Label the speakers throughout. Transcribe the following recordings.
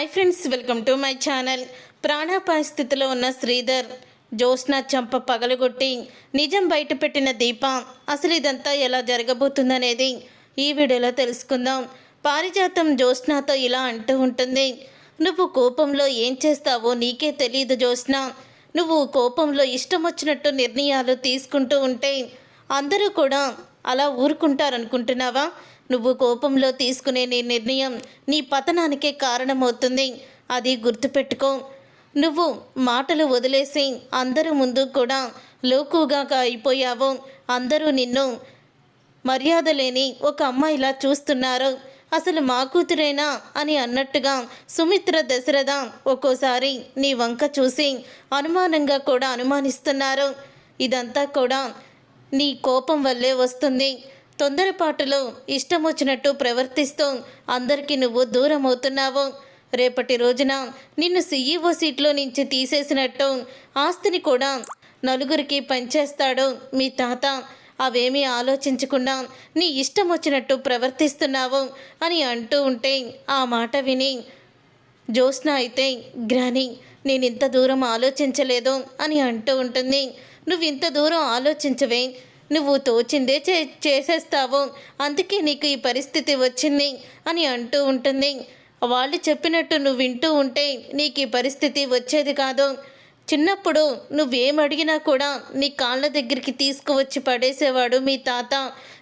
Speaker 1: Hi friends welcome to my channel. ప్రాణాపాయ స్థితిలో ఉన్న శ్రీధర్ జ్యోత్స్న చంప పగలగొట్టి నిజం బయటపెట్టిన దీప అసలు ఇదంతా ఎలా జరగబోతుందనేది ఈ వీడియోలో తెలుసుకుందాం. పారిజాతం జ్యోత్స్నతో ఇలా అంటూ ఉంటుంది నువ్వు కోపంలో ఏం చేస్తావో నీకే తెలియదు జ్యోత్స్న. నువ్వు కోపంలో ఇష్టం వచ్చినట్టు నిర్ణయాలు తీసుకుంటూ ఉంటే అందరూ కూడా అలా ఊరుకుంటారనుకుంటున్నావా? నువ్వు కోపంలో తీసుకునే నీ నిర్ణయం నీ పతనానికే కారణమవుతుంది. అది గుర్తుపెట్టుకో. నువ్వు మాటలు వదిలేసి అందరి ముందు కూడా లోకుగా అయిపోయావు. అందరూ నిన్ను మర్యాద లేని ఒక అమ్మాయిలా చూస్తున్నారు. అసలు మా కూతురేనా అని అన్నట్టుగా సుమిత్ర దశరథ ఒక్కోసారి నీ వంక చూసి అనుమానంగా కూడా అనుమానిస్తున్నారు. ఇదంతా కూడా నీ కోపం వల్లే వస్తుంది. తొందరపాటులో ఇష్టం వచ్చినట్టు ప్రవర్తిస్తూ అందరికీ నువ్వు దూరం అవుతున్నావు రేపటి రోజున నిన్ను సీఈఓ సీట్లో నుంచి తీసేసినట్టు ఆస్తిని కూడా నలుగురికి పంచేస్తాడు మీ తాత. అవేమీ ఆలోచించకుండా నీ ఇష్టం వచ్చినట్టు ప్రవర్తిస్తున్నావు అని అంటూ ఉంటే ఆ మాట విని జ్యోత్స్న అయితే గ్రాని నేను ఇంత దూరం ఆలోచించలేదు అని అంటూ ఉంటుంది. నువ్వు ఇంత దూరం ఆలోచించవే నువ్వు తోచిందే చే చేసేస్తావు. అందుకే నీకు ఈ పరిస్థితి వచ్చింది అని అంటూ ఉంటుంది. వాళ్ళు చెప్పినట్టు నువ్వు వింటూ ఉంటే నీకు ఈ పరిస్థితి వచ్చేది కాదు. చిన్నప్పుడు నువ్వేం అడిగినా కూడా నీ కాళ్ళ దగ్గరికి తీసుకువచ్చి పడేసేవాడు మీ తాత.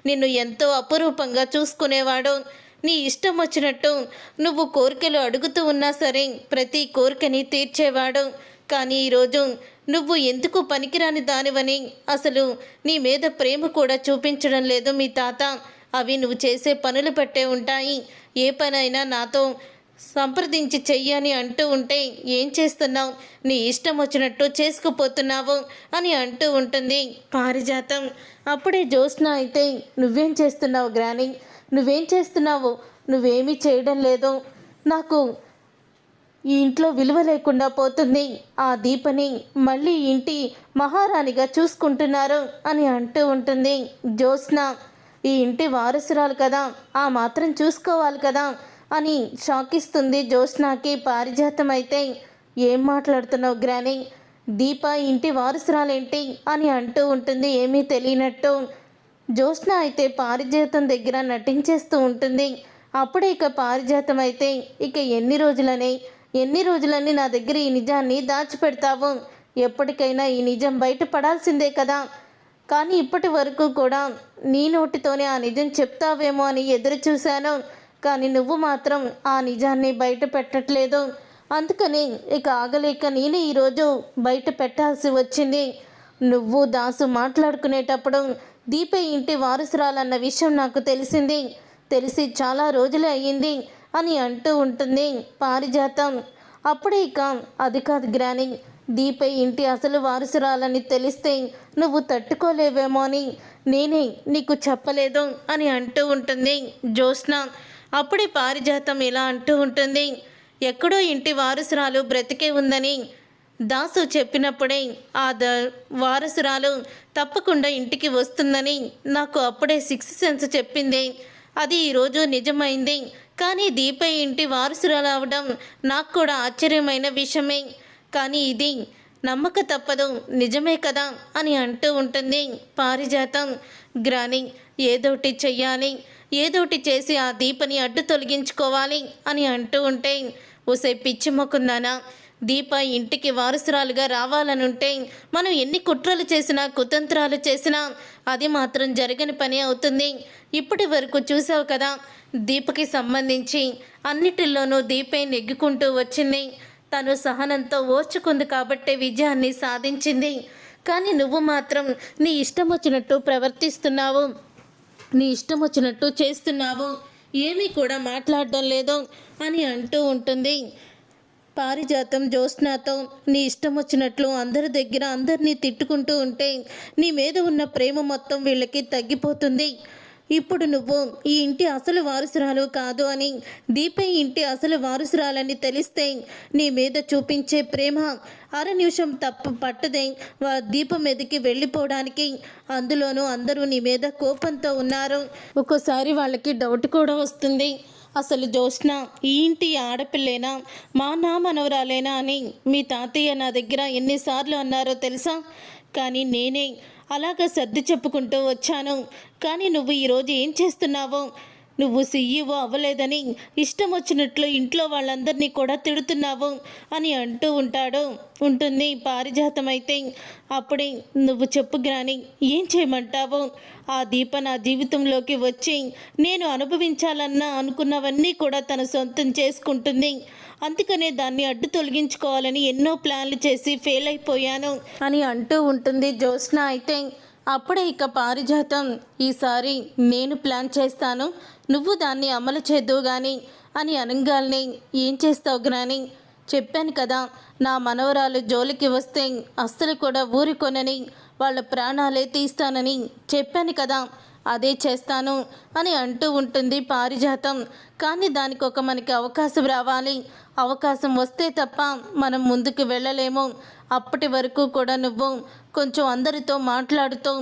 Speaker 1: నిన్ను ఎంతో అపురూపంగా చూసుకునేవాడు. నీ ఇష్టం వచ్చినట్టు నువ్వు కోరికలు అడుగుతూ ఉన్నా సరే ప్రతి కోరికని తీర్చేవాడు. కానీ ఈరోజు నువ్వు ఎందుకు పనికిరాని దానివని అసలు నీ మీద ప్రేమ కూడా చూపించడం లేదు మీ తాత. అవి నువ్వు చేసే పనులు పట్టే ఉంటాయి. ఏ పనైనా నాతో సంప్రదించి చెయ్యని అంటూ ఉంటే ఏం చేస్తున్నావు? నీ ఇష్టం వచ్చినట్టు చేసుకుపోతున్నావు అని అంటూ ఉంటుంది పారిజాతం. అప్పుడే జ్యోత్స్న అయితే నువ్వేం చేస్తున్నావు గ్రాని? నువ్వేం చేస్తున్నావు? నువ్వేమీ చేయడం లేదు. నాకు ఈ ఇంట్లో విలువ లేకుండా పోతుంది. ఆ దీపని మళ్ళీ ఇంటి మహారాణిగా చూసుకుంటున్నారు అని అంటూ ఉంటుంది జ్యోత్స్న. ఈ ఇంటి వారసురాలు కదా ఆ మాత్రం చూసుకోవాలి కదా అని షాకిస్తుంది జ్యోత్స్నాకి పారిజాతం అయితే ఏం మాట్లాడుతున్నావు గ్రాని? దీప ఇంటి వారసురాలేంటి? అని అంటూ ఉంటుంది ఏమీ తెలియనట్టు. జ్యోత్స్న అయితే పారిజాతం దగ్గర నటించేస్తూ ఉంటుంది. అప్పుడే ఇక పారిజాతం అయితే ఇక ఎన్ని రోజులని ఎన్ని రోజులని నా దగ్గర ఈ నిజాన్ని దాచిపెడతావు? ఎప్పటికైనా ఈ నిజం బయటపడాల్సిందే కదా. కానీ ఇప్పటి వరకు కూడా నీ నోటితోనే ఆ నిజం చెప్తావేమో అని ఎదురు చూశాను. కానీ నువ్వు మాత్రం ఆ నిజాన్ని బయట పెట్టట్లేదు అందుకని ఇక ఆగలేక నేనే ఈరోజు బయట పెట్టాల్సి వచ్చింది. నువ్వు దాసు మాట్లాడుకునేటప్పుడు దీప ఇంటి వారసురాలన్న విషయం నాకు తెలిసింది. తెలిసి చాలా రోజులే అయ్యింది. అని అంటూ ఉంటుంది పారిజాతం. అప్పుడే ఇక అది కాదు గ్రాని దీపై ఇంటి అసలు వారసురాలని తెలిస్తే నువ్వు తట్టుకోలేవేమో అని. నేనే నీకు చెప్పలేదు అని అంటూ ఉంటుంది జ్యోత్స్న. అప్పుడే పారిజాతం ఇలా అంటూ ఉంటుంది. ఎక్కడో ఇంటి వారసురాలు బ్రతికే ఉందని. దాసు చెప్పినప్పుడే ఆ ద వారసురాలు తప్పకుండా ఇంటికి వస్తుందని. నాకు అప్పుడే సిక్స్ సెన్స్ చెప్పింది. అది ఈరోజు నిజమైంది. కానీ దీప ఇంటి వారసురాలు అవడం నాకు కూడా ఆశ్చర్యమైన విషయమే. కానీ ఇది నమ్మక తప్పదు. నిజమే కదా? అని అంటూ ఉంటుంది పారిజాతం గ్రాని. ఏదోటి చెయ్యాలి. ఏదోటి చేసి ఆ దీపని అడ్డు తొలగించుకోవాలి అని అంటూ ఉంటే ఓసే పిచ్చి మొక్కుందానా? దీప ఇంటికి వారసురాలుగా రావాలనుంటే మనం ఎన్ని కుట్రలు చేసినా కుతంత్రాలు చేసినా అది మాత్రం జరగని పని అవుతుంది. ఇప్పటి వరకు చూసావు కదా దీపకి సంబంధించి అన్నిటిల్లోనూ దీపే నెగ్గుకుంటూ వచ్చింది. తను సహనంతో ఓర్చుకుంది కాబట్టే విజయాన్ని సాధించింది. కానీ నువ్వు మాత్రం నీ ఇష్టం వచ్చినట్టు ప్రవర్తిస్తున్నావు. నీ ఇష్టం వచ్చినట్టు చేస్తున్నావు. ఏమీ కూడా మాట్లాడడం లేదు అని అంటూ ఉంటుంది. పారిజాతం జ్యోత్స్నాతో నీ ఇష్టం వచ్చినట్లు అందరి దగ్గర అందరినీ తిట్టుకుంటూ ఉంటే నీ మీద ఉన్న ప్రేమ మొత్తం వీళ్ళకి తగ్గిపోతుంది. ఇప్పుడు నువ్వు ఈ ఇంటి అసలు వారసురాలు కాదు అని దీపే ఇంటి అసలు వారసురాలని తెలిస్తే నీ మీద చూపించే ప్రేమ అర నిమిషం తప్పు పట్టదే. వా దీపం మీదకి వెళ్ళిపోవడానికి అందులోనూ అందరూ నీ మీద కోపంతో ఉన్నారు. ఒక్కోసారి వాళ్ళకి డౌట్ కూడా వస్తుంది. అసలు జ్యోత్స్న ఈ ఇంటి ఆడపిల్లేనా? మా నా మనవరాలేనా అని మీ తాతయ్య నా దగ్గర ఎన్నిసార్లు అన్నారో తెలుసా? కానీ నేనే అలాగ సర్ది చెప్పుకుంటూ వచ్చాను. కానీ నువ్వు ఈరోజు ఏం చేస్తున్నావో? నువ్వు సీఈఓ అవ్వలేదని ఇష్టం వచ్చినట్లు ఇంట్లో వాళ్ళందరినీ కూడా తిడుతున్నావు అని అంటూ ఉంటాడు. ఉంటుంది. పారిజాతం అయితే అప్పుడే నువ్వు చెప్పు గ్రాని ఏం చేయమంటావు? ఆ దీప నా జీవితంలోకి వచ్చి నేను అనుభవించాలన్న అనుకున్నవన్నీ కూడా తన సొంతం చేసుకుంటుంది. అందుకనే దాన్ని అడ్డు తొలగించుకోవాలని ఎన్నో ప్లాన్లు చేసి ఫెయిల్ అయిపోయాను అని అంటూ ఉంటుంది జ్యోత్స్న. అయితే అప్పుడే ఇక పారిజాతం. ఈసారి నేను ప్లాన్ చేస్తాను. నువ్వు దాన్ని అమలు చేద్దువు గాని అని అనగానే ఏం చేస్తావు గ్రాని? చెప్పాను కదా నా మనవరాలు జోలికి వస్తే అస్సలు కూడా ఊరుకొనని వాళ్ళ ప్రాణాలే తీస్తానని చెప్పాను కదా అదే చేస్తాను అని అంటూ ఉంటుంది పారిజాతం. కానీ దానికి ఒక మనకి అవకాశం రావాలి. అవకాశం వస్తే తప్ప మనం ముందుకు వెళ్ళలేము. అప్పటి వరకు కూడా నువ్వు కొంచెం అందరితో మాట్లాడుతూ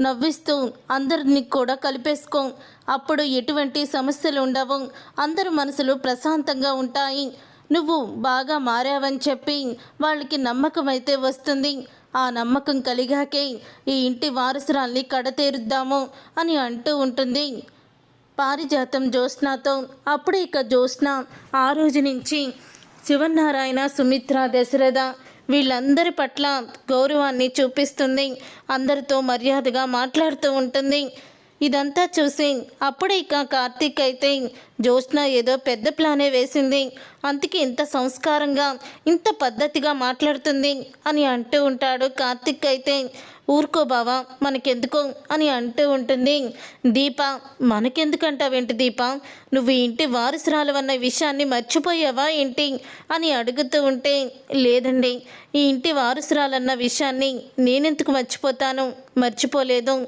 Speaker 1: నవ్విస్తూ అందరిని కూడా కలిపేసుకో. అప్పుడు ఎటువంటి సమస్యలు ఉండవు. అందరి మనసులు ప్రశాంతంగా ఉంటాయి. నువ్వు బాగా మారావని చెప్పి వాళ్ళకి నమ్మకం అయితే వస్తుంది. ఆ నమ్మకం కలిగాకే ఈ ఇంటి వారసురాల్ని కడతేరుద్దాము అని అంటూ ఉంటుంది. పారిజాతం జ్యోత్స్నాతో. అప్పుడే ఇక జ్యోత్స్న ఆ రోజు నుంచి శివనారాయణ సుమిత్ర దశరథ వీళ్ళందరి పట్ల గౌరవాన్ని చూపిస్తుంది. అందరితో మర్యాదగా మాట్లాడుతూ ఉంటుంది. ఇదంతా చూసి అప్పుడే ఇక కార్తీక్ అయితే జ్యోత్స్న ఏదో పెద్ద ప్లానే వేసింది. అందుకే ఇంత సంస్కారంగా ఇంత పద్ధతిగా మాట్లాడుతుంది అని అంటూ ఉంటాడు కార్తీక్ అయితే. ఊరుకో బావా మనకెందుకో అని అంటూ ఉంటుంది. దీప మనకెందుకంటావేంటి దీప? నువ్వు ఇంటి వారసురాలు అన్న విషయాన్ని మర్చిపోయావా ఏంటి? అని అడుగుతూ ఉంటే లేదండి. ఈ ఇంటి వారసురాలన్న విషయాన్ని నేనెందుకు మర్చిపోతాను? మర్చిపోలేదు.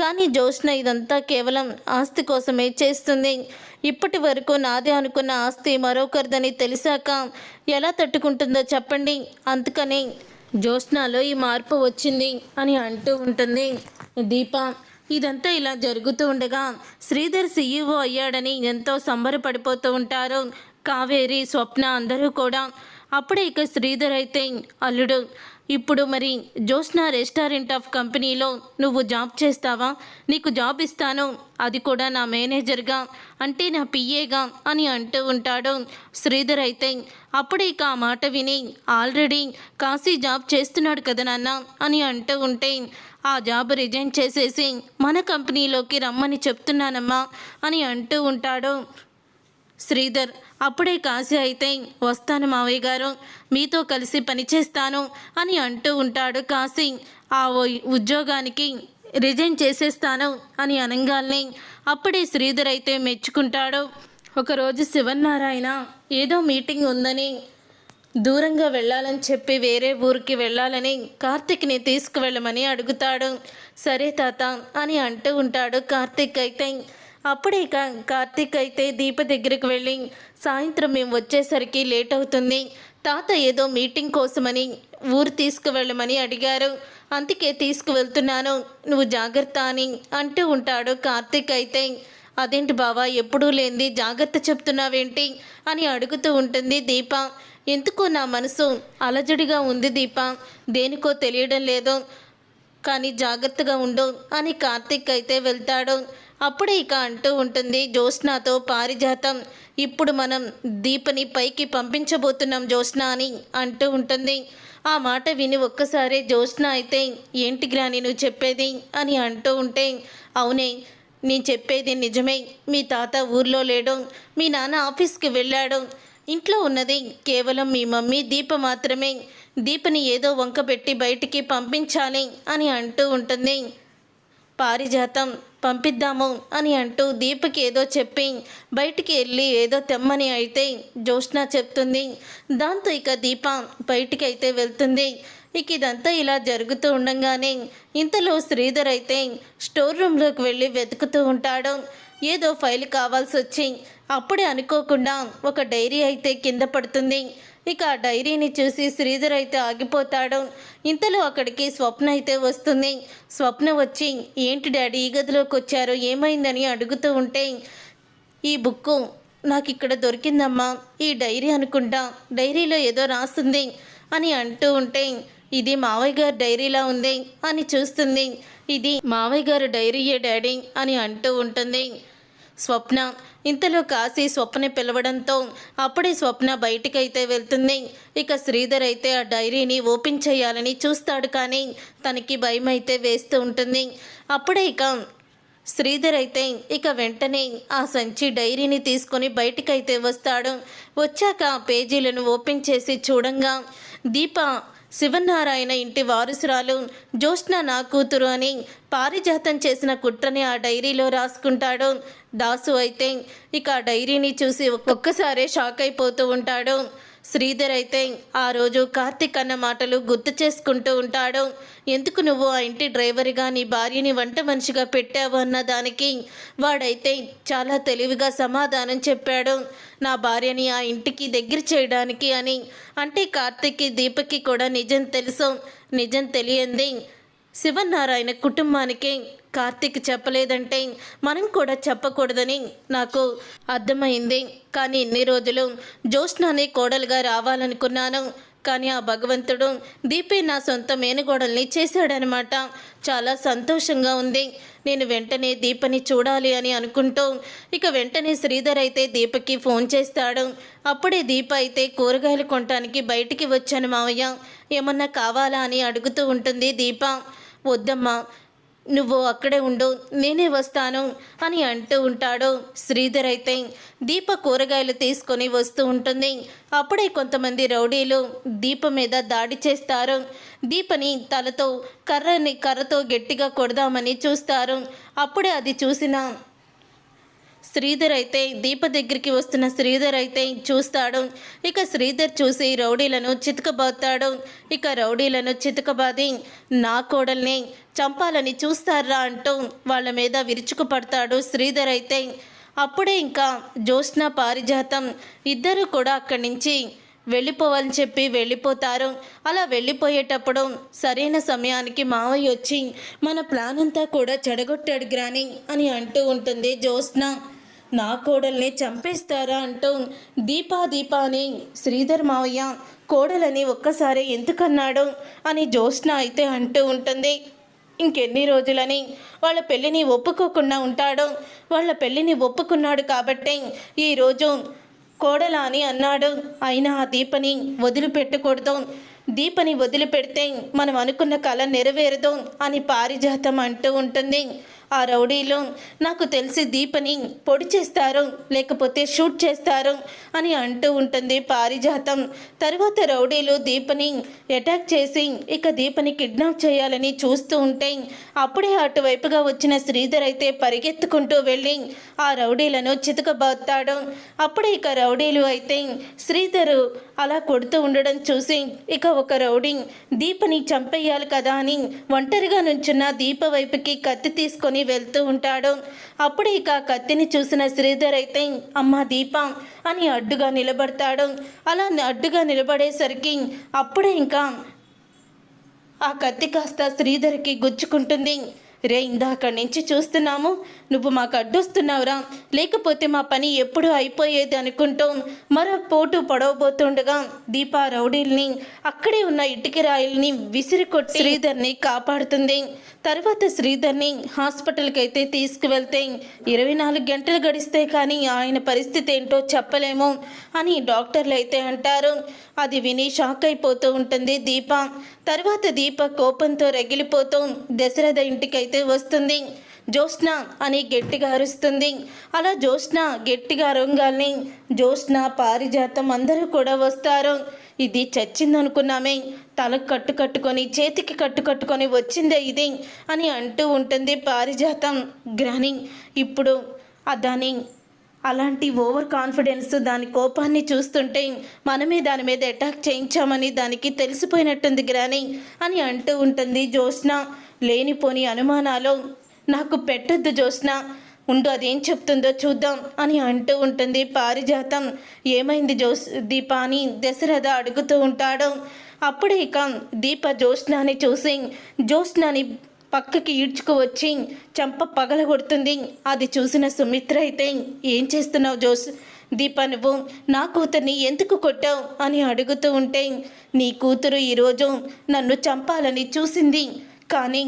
Speaker 1: కానీ జోష్న ఇదంతా కేవలం ఆస్తి కోసమే చేస్తుంది. ఇప్పటి వరకు నాదే అనుకున్న ఆస్తి మరొకరిదని తెలిసాక ఎలా తట్టుకుంటుందో చెప్పండి. అందుకని జ్యోత్స్నాలో ఈ మార్పు వచ్చింది అని అంటూ ఉంటుంది దీప. ఇదంతా ఇలా జరుగుతూ ఉండగా శ్రీధర్ సీఈఓ అయ్యాడని ఎంతో సంబరపడిపోతూ ఉంటారు. కావేరి స్వప్న అందరూ కూడా. అప్పుడే ఇక శ్రీధర్ అయితే అల్లుడు. ఇప్పుడు మరి జోష్నా రెస్టారెంట్ ఆఫ్ కంపెనీలో నువ్వు జాబ్ చేస్తావా? నీకు జాబ్ ఇస్తాను. అది కూడా నా మేనేజర్గా అంటే నా పిఏగా అని అంటూ ఉంటాడు శ్రీధర్ అయితే. అప్పుడే ఇక ఆ మాట విని ఆల్రెడీ కాశీ జాబ్ చేస్తున్నాడు కదా నాన్న అని అంటూ ఉంటే ఆ జాబ్ రిజైన్ చేసేసి మన కంపెనీలోకి రమ్మని చెప్తున్నానమ్మా అని అంటూ ఉంటాడు శ్రీధర్ అప్పుడే కాశీ అయితే వస్తాను మావయ్య గారు. మీతో కలిసి పనిచేస్తాను అని అంటూ ఉంటాడు కాశీ. ఆ ఉద్యోగానికి రిజైన్ చేసేస్తాను అని అనగానే అప్పుడే శ్రీధర్ అయితే మెచ్చుకుంటాడు. ఒకరోజు శివనారాయణ ఏదో మీటింగ్ ఉందని దూరంగా వెళ్ళాలని చెప్పి వేరే ఊరికి వెళ్ళాలని కార్తిక్ని తీసుకువెళ్ళమని అడుగుతాడు. సరే తాత అని అంటూ ఉంటాడు కార్తిక్ అయితే. అప్పుడే కార్తీక్ అయితే దీప దగ్గరికి వెళ్ళి సాయంత్రం మేము వచ్చేసరికి లేట్ అవుతుంది. తాత ఏదో మీటింగ్ కోసమని ఊరు తీసుకువెళ్ళమని అడిగారు. అందుకే తీసుకువెళ్తున్నాను. నువ్వు జాగ్రత్త అని అంటూ ఉంటాడు కార్తీక్ అయితే. అదేంటి బావా ఎప్పుడూ లేనిది జాగ్రత్త చెప్తున్నావేంటి? అని అడుగుతూ ఉంటుంది దీప. ఎందుకో నా మనసు అలజడిగా ఉంది దీప. దేనికో తెలియడం లేదు. కానీ జాగ్రత్తగా ఉండు అని కార్తీక్ అయితే వెళ్తాడు. అప్పుడే ఇక అంటూ ఉంటుంది జ్యోత్స్నాతో పారిజాతం. ఇప్పుడు మనం దీపని పైకి పంపించబోతున్నాం జ్యోత్స్న అని అంటూ ఉంటుంది. ఆ మాట విని ఒక్కసారి జ్యోత్స్న అయితే ఏంటి గ్రాని నువ్వు చెప్పేది? అని అంటూ ఉంటే అవునే నేను చెప్పేది నిజమే. మీ తాత ఊర్లో లేడు. మీ నాన్న ఆఫీస్కి వెళ్ళాడు. ఇంట్లో ఉన్నది కేవలం మీ మమ్మీ దీప మాత్రమే. దీపని ఏదో వంకపెట్టి బయటికి పంపించాలి అని అంటూ ఉంటుంది. పారిజాతం పంపిద్దాము అని అంటూ దీపకి ఏదో చెప్పి బయటికి వెళ్ళి ఏదో తెమ్మని అయితే జ్యోత్స్న చెప్తుంది. దాంతో ఇక దీప బయటికి అయితే వెళ్తుంది. ఇక ఇదంతా ఇలా జరుగుతూ ఉండగానే ఇంతలో శ్రీధర్ అయితే స్టోర్ రూమ్లోకి వెళ్ళి వెతుకుతూ ఉంటాడు. ఏదో ఫైల్ కావాల్సి వచ్చి అప్పుడే అనుకోకుండా ఒక డైరీ అయితే కింద పడుతుంది. ఇక ఆ డైరీని చూసి శ్రీధర్ అయితే ఆగిపోతాడు. ఇంతలో అక్కడికి స్వప్న అయితే వస్తుంది. స్వప్న వచ్చి ఏంటి డాడీ ఈ గదిలోకి వచ్చారు? ఏమైందని అడుగుతూ ఉంటే ఈ బుక్కు నాకు ఇక్కడ దొరికిందమ్మా. ఈ డైరీ అనుకుంటా. డైరీలో ఏదో రాస్తుంది అని అంటూ ఉంటే ఇది మావయ్య గారి డైరీలా ఉంది అని చూస్తుంది. ఇది మావయ్య గారు డైరీయే డాడీ అని అంటూ ఉంటుంది. స్వప్న. ఇంతలో కాశీ స్వప్న పిలవడంతో అప్పుడే స్వప్న బయటికైతే వెళ్తుంది. ఇక శ్రీధర్ అయితే ఆ డైరీని ఓపెన్ చేయాలని చూస్తాడు కానీ తనకి భయం అయితే వేస్తూ ఉంటుంది. అప్పుడే ఇక శ్రీధర్ అయితే ఇక వెంటనే ఆ సంచి డైరీని తీసుకొని బయటికైతే వస్తాడు. వచ్చాక ఆ పేజీలను ఓపెన్ చేసి చూడంగా దీప శివనారాయణ ఇంటి వారసురాలు జ్యోష్ణ నా కూతురు అని పారిజాతం చేసిన కుట్రని ఆ డైరీలో రాసుకుంటాడు. దాసు అయితే ఇక ఆ డైరీని చూసి ఒక్కొక్కసారే షాక్ అయిపోతూ ఉంటాడు. శ్రీధర్ అయితే ఆ రోజు కార్తిక్ అన్న మాటలు గుర్తు చేసుకుంటూ ఉంటాడు. ఎందుకు నువ్వు ఆ ఇంటి డ్రైవర్గా నీ భార్యని వంట మనిషిగా పెట్టావు అన్న దానికి వాడైతే చాలా తెలివిగా సమాధానం చెప్పాడు. నా భార్యని ఆ ఇంటికి దగ్గర చేయడానికి అని. అంటే కార్తిక్కి దీపక్కి కూడా నిజం తెలుసు. నిజం తెలియంది. శివనారాయణ కుటుంబానికి కార్తీక్ చెప్పలేదంటే మనం కూడా చెప్పకూడదని నాకు అర్థమైంది. కానీ ఇన్ని రోజులు జ్యోత్స్నాని కోడలుగా రావాలనుకున్నాను. కానీ ఆ భగవంతుడు దీపే నా సొంత మేనగోడల్ని చేశాడనమాట. చాలా సంతోషంగా ఉంది. నేను వెంటనే దీపని చూడాలి అని అనుకుంటూ ఇక వెంటనే శ్రీధర్ అయితే దీపకి ఫోన్ చేస్తాడు. అప్పుడే దీప అయితే కూరగాయలు కొనటానికి బయటికి వచ్చాను మావయ్య. ఏమన్నా కావాలా అని అడుగుతూ ఉంటుంది దీప. వద్దమ్మా నువ్వు అక్కడే ఉండు నేనే వస్తాను అని అంటూ ఉంటాడు. శ్రీధర్ అయితే దీప కూరగాయలు తీసుకొని వస్తూ ఉంటుంది. అప్పుడే కొంతమంది రౌడీలు దీప మీద దాడి చేస్తారు. దీపని తలతో కర్రని కర్రతో గట్టిగా కొడదామని చూస్తారు. అప్పుడే అది చూసిన శ్రీధర్ అయితే దీప దగ్గరికి వస్తున్న శ్రీధర్ అయితే చూస్తాడు. ఇక శ్రీధర్ చూసి రౌడీలను చితకబోతాడు ఇక రౌడీలను చితకబాది నా కోడల్ని చంపాలని చూస్తారా అంటూ వాళ్ళ మీద విరుచుకుపడతాడు శ్రీధర్ అయితే అప్పుడే ఇంకా జ్యోత్స్న పారిజాతం ఇద్దరు కూడా అక్కడి నుంచి వెళ్ళిపోవాలని చెప్పి వెళ్ళిపోతారు. అలా వెళ్ళిపోయేటప్పుడు సరైన సమయానికి మావయ్య వచ్చి మన ప్లాన్ అంతా కూడా చెడగొట్టాడు గ్రాని అని అంటూ ఉంటుంది జ్యోత్స్న. నా కోడల్ని చంపేస్తారా అంటూ దీపా దీపా అని శ్రీధర్ మావయ్య కోడలని ఒక్కసారి ఎందుకన్నాడు అని జ్యోత్స్న అయితే అంటూ ఉంటుంది. ఇంకెన్ని రోజులని వాళ్ళ పెళ్ళిని ఒప్పుకోకుండా ఉంటాడు. వాళ్ళ పెళ్ళిని ఒప్పుకున్నాడు కాబట్టి ఈరోజు కోడల అని అన్నాడు. అయినా ఆ దీపని వదిలిపెట్టకూడదు. దీపని వదిలిపెడితే మనం అనుకున్న కళ నెరవేరదు అని పారిజాతం అంటూ ఉంటుంది. ఆ రౌడీలు నాకు తెలిసి దీపని పొడి చేస్తారు లేకపోతే షూట్ చేస్తారు అని అంటూ ఉంటుంది పారిజాతం. తర్వాత రౌడీలు దీపని అటాక్ చేసి ఇక దీపని కిడ్నాప్ చేయాలని చూస్తూ ఉంటే అప్పుడే అటువైపుగా వచ్చిన శ్రీధర్ అయితే పరిగెత్తుకుంటూ వెళ్ళి ఆ రౌడీలను చితకబోతాడు అప్పుడే ఇక రౌడీలు అయితే శ్రీధరు అలా కొడుతూ ఉండడం చూసి ఇక ఒక రౌడీ దీపని చంపేయాలి కదా అని ఒంటరిగా నుంచున్న దీప వైపుకి కత్తి తీసుకొని వెళ్తూ ఉంటాడు. అప్పుడు ఇక కత్తిని చూసిన శ్రీధర్ అయితే అమ్మ దీపం అని అడ్డుగా నిలబడతాడు. అలా అడ్డుగా నిలబడేసరికి అప్పుడే ఇంకా ఆ కత్తి కాస్త శ్రీధర్కి గుచ్చుకుంటుంది. రే ఇందాక నుంచి చూస్తున్నాము. నువ్వు మాకు అడ్డొస్తున్నావురా. లేకపోతే మా పని ఎప్పుడు అయిపోయేది అనుకుంటూ మరో పోటు పొడవబోతుండగా దీపా రౌడీల్ని అక్కడే ఉన్న ఇటుక రాయిల్ని విసిరికొట్టి శ్రీధర్ని కాపాడుతుంది. తర్వాత శ్రీధర్ని హాస్పిటల్కి అయితే తీసుకువెళ్తే ఇరవై నాలుగు గంటలు గడిస్తే కానీ ఆయన పరిస్థితి ఏంటో చెప్పలేము అని డాక్టర్లు అయితే అంటారు. అది విని షాక్ అయిపోతూ ఉంటుంది దీప. తర్వాత దీప కోపంతో రగిలిపోతూ దశరథ ఇంటికి అయితే వస్తుంది జ్యోత్స్న అని గట్టిగా అరుస్తుంది. అలా జ్యోత్స్న గట్టిగా అరంగాల్ని జ్యోత్స్న పారిజాతం అందరూ కూడా వస్తారు. ఇది చచ్చిందనుకున్నామే తలకు కట్టు కట్టుకొని చేతికి కట్టు కట్టుకొని వచ్చిందే ఇది అని అంటూ ఉంటుంది పారిజాతం గ్రాని ఇప్పుడు దాని అలాంటి ఓవర్ కాన్ఫిడెన్స్ దాని కోపాన్ని చూస్తుంటే మనమే దాని మీద అటాక్ చేయించామని దానికి తెలిసిపోయినట్టుంది గ్రాని అని అంటూ ఉంటుంది జ్యోత్స్న. లేనిపోని అనుమానాలు నాకు పెట్టద్దు జ్యోత్స్న ఉండు అదేం చెప్తుందో చూద్దాం అని అంటూ ఉంటుంది పారిజాతం. ఏమైంది జోస్ దీప అని దశరథ అడుగుతూ ఉంటాడు. అప్పుడే ఇక దీప జ్యోత్స్నాని చూసి జ్యోత్స్నాని పక్కకి ఈడ్చుకు వచ్చి చంప పగలగొడుతుంది అది చూసిన సుమిత్ర అయితే ఏం చేస్తున్నావు జోస్? దీప నువ్వు నా కూతుర్ని ఎందుకు కొట్టావు అని అడుగుతూ ఉంటే నీ కూతురు ఈరోజు నన్ను చంపాలని చూసింది. కానీ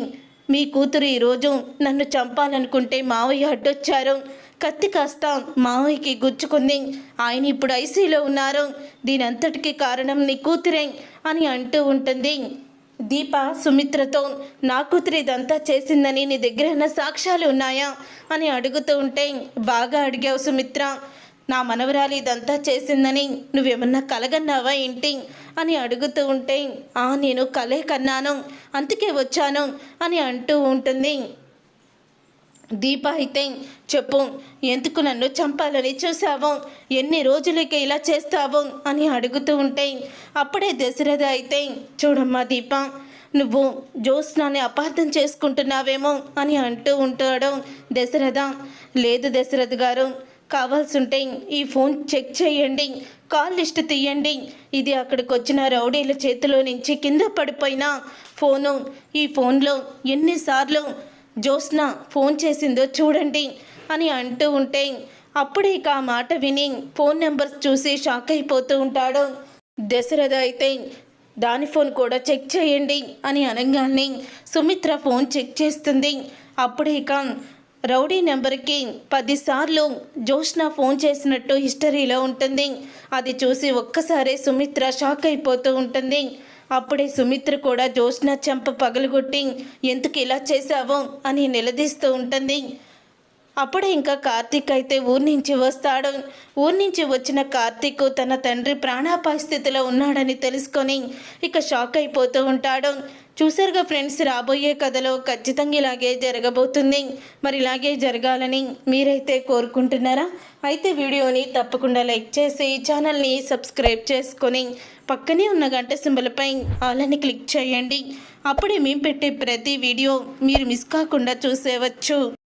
Speaker 1: మీ కూతురు ఈరోజు నన్ను చంపాలనుకుంటే మావయ్య అడ్డొచ్చారు. కత్తి కాస్త మావయ్యకి గుచ్చుకుంది. ఆయన ఇప్పుడు ఐసీలో ఉన్నారు. దీనంతటికి కారణం నీ కూతురే అని అంటూ ఉంటుంది. దీప సుమిత్రతో నా కూతురు ఇదంతా చేసిందని నీ దగ్గర ఉన్న సాక్ష్యాలు ఉన్నాయా? అని అడుగుతూ ఉంటే బాగా అడిగావు సుమిత్ర. నా మనవరాలు ఇదంతా చేసిందని నువ్వేమన్నా కలగన్నావా ఏంటి? అని అడుగుతూ ఉంటే ఆ నేను కలే కన్నాను. అందుకే వచ్చాను అని అంటూ ఉంటుంది. దీప అయితే చెప్పు ఎందుకు నన్ను చంపాలని చూసావు ఎన్ని రోజులకి ఇలా చేస్తావు అని అడుగుతూ ఉంటే అప్పుడే దశరథ అయితే చూడమ్మా దీప నువ్వు జ్యోత్స్నాన్ని అపార్థం చేసుకుంటున్నావేమో అని అంటూ ఉంటాడు దశరథ. లేదు దశరథ్ గారు కావాల్సుంటే ఈ ఫోన్ చెక్ చేయండి కాల్ లిస్ట్ తీయండి. ఇది అక్కడికి వచ్చిన రౌడీల చేతిలో నుంచి కింద పడిపోయిన ఫోను. ఈ ఫోన్లో ఎన్నిసార్లు జ్యోత్స్న ఫోన్ చేసిందో చూడండి అని అంటూ ఉంటే అప్పుడే ఇక ఆ మాట విని ఫోన్ నెంబర్స్ చూసి షాక్ అయిపోతూ ఉంటాడు. దశరథ అయితే దాని ఫోన్ కూడా చెక్ చేయండి అని అనగానే సుమిత్ర ఫోన్ చెక్ చేస్తుంది. అప్పుడే ఇక రౌడీ నెంబర్కి పదిసార్లు జోష్న ఫోన్ చేసినట్టు హిస్టరీలో ఉంటుంది. అది చూసి ఒక్కసారే సుమిత్ర షాక్ అయిపోతూ ఉంటుంది. అప్పుడే సుమిత్ర కూడా జ్యోత్స్న చెంప పగలగొట్టి ఎందుకు ఇలా చేశావో? అని నిలదీస్తూ ఉంటుంది. అప్పుడే ఇంకా కార్తీక్ అయితే ఊరి నుంచి వస్తాడు. ఊరి నుంచి వచ్చిన కార్తీక్ తన తండ్రి ప్రాణాపాయ స్థితిలో ఉన్నాడని తెలుసుకొని ఇక షాక్ అయిపోతూ ఉంటాడు. చూసారుగా ఫ్రెండ్స్ రాబోయే కథలో ఖచ్చితంగా ఇలాగే జరగబోతుంది. మరి ఇలాగే జరగాలని మీరైతే కోరుకుంటున్నారా? అయితే వీడియోని తప్పకుండా లైక్ చేసి ఛానల్ని సబ్స్క్రైబ్ చేసుకొని పక్కనే ఉన్న గంట సింబలపై ఆలని క్లిక్ చేయండి. అప్పుడే మేము పెట్టే ప్రతి వీడియో మీరు మిస్ కాకుండా చూసేవచ్చు.